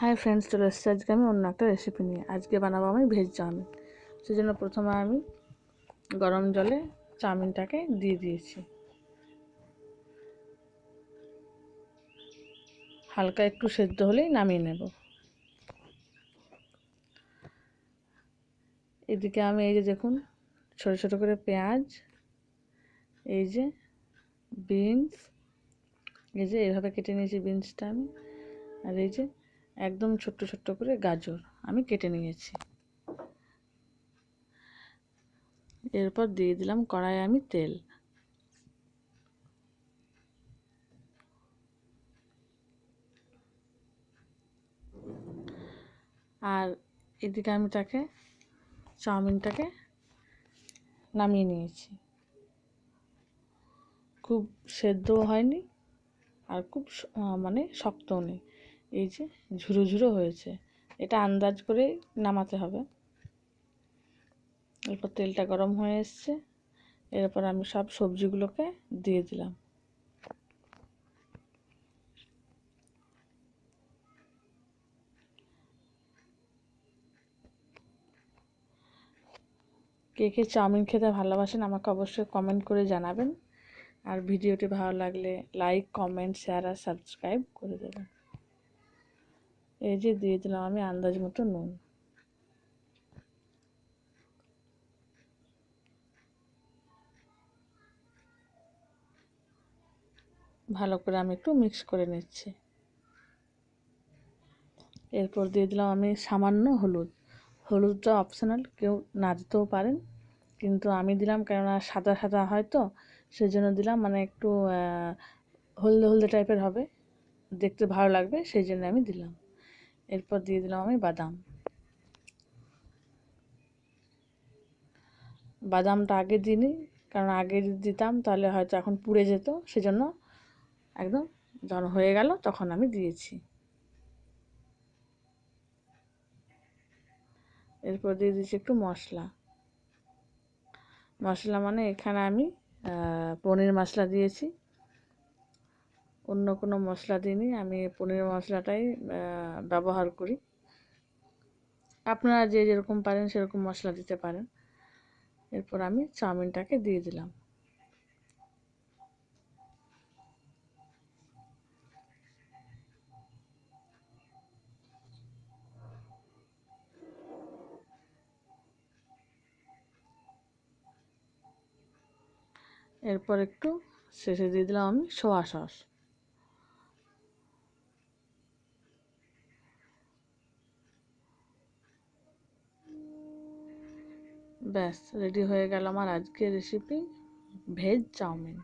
Hi friends, চলে এসেছি আজকে আমি অন্য একটা রেসিপি নিয়ে। আজকে বানাবো আমি ভেজ চাউমিন। সেজন্য প্রথমে আমি গরম জলে চাউমিনটাকে দিয়ে দিয়েছি। হালকা একটু সেদ্ধ হলেই নামিয়ে নেব। এদিকে আমি এই যে দেখুন, ছোটো ছোটো করে পেঁয়াজ, এই যে বিনস এই যে এইভাবে কেটে নিয়েছি বিনসটা আমি। আর এই যে একদম ছোট্ট ছোট্ট করে গাজর আমি কেটে নিয়েছি। এরপর দিয়ে দিলাম কড়াইয়ে আমি তেল। আর এদিকে আমি তাকে চাউমিনটাকে নামিয়ে নিয়েছি। খুব সেদ্ধও হয়নি আর খুব মানে শক্তও নেই। এই যে ঝুরো ঝুরো হয়েছে। এটা আন্দাজ করে নামাতে হবে। এরপর তেলটা গরম হয়ে এসছে। এরপর আমি সব সবজিগুলোকে দিয়ে দিলাম। কে কে চাউমিন খেতে ভালোবাসেন আমাকে অবশ্যই কমেন্ট করে জানাবেন। আর ভিডিওটি ভালো লাগলে লাইক কমেন্ট শেয়ার আর সাবস্ক্রাইব করে দেবেন। এই যে দিয়ে দিলাম আমি আন্দাজ মতো নুন। ভালো করে আমি একটু মিক্স করে নিচ্ছি। এরপর দিয়ে দিলাম আমি সামান্য হলুদ। হলুদটা অপশনাল কেউ না দিতেও পারেন। কিন্তু আমি দিলাম কেননা সাদা সাদা হয় তো, সেজন্য দিলাম মানে একটু হলদে হলদে টাইপের হবে। দেখতে ভালো লাগবে সেই জন্য আমি দিলাম। এরপর দিয়ে দিলাম আমি বাদাম। বাদামটা আগে দিইনি, কারণ আগে যদি দিতাম তাহলে হয়তো এখন পুড়ে যেত, সেজন্য একদম যখন হয়ে গেল তখন আমি দিয়েছি। এরপর দিয়ে দিচ্ছি একটু মশলা। মশলা মানে এখানে আমি পনির মশলা দিয়েছি। অন্য কোনো মশলা দিইনি, আমি পনির মশলাটাই ব্যবহার করি। আপনারা যে যেরকম পারেন সেরকম মশলা দিতে পারেন। এরপর আমি চাউমিনটাকে দিয়ে দিলাম। এরপর একটু শেষে দিয়ে দিলাম আমি সোয়া সস। ব্যাস রেডি হয়ে গেল আমার আজকের রেসিপি ভেজ চাউমিন।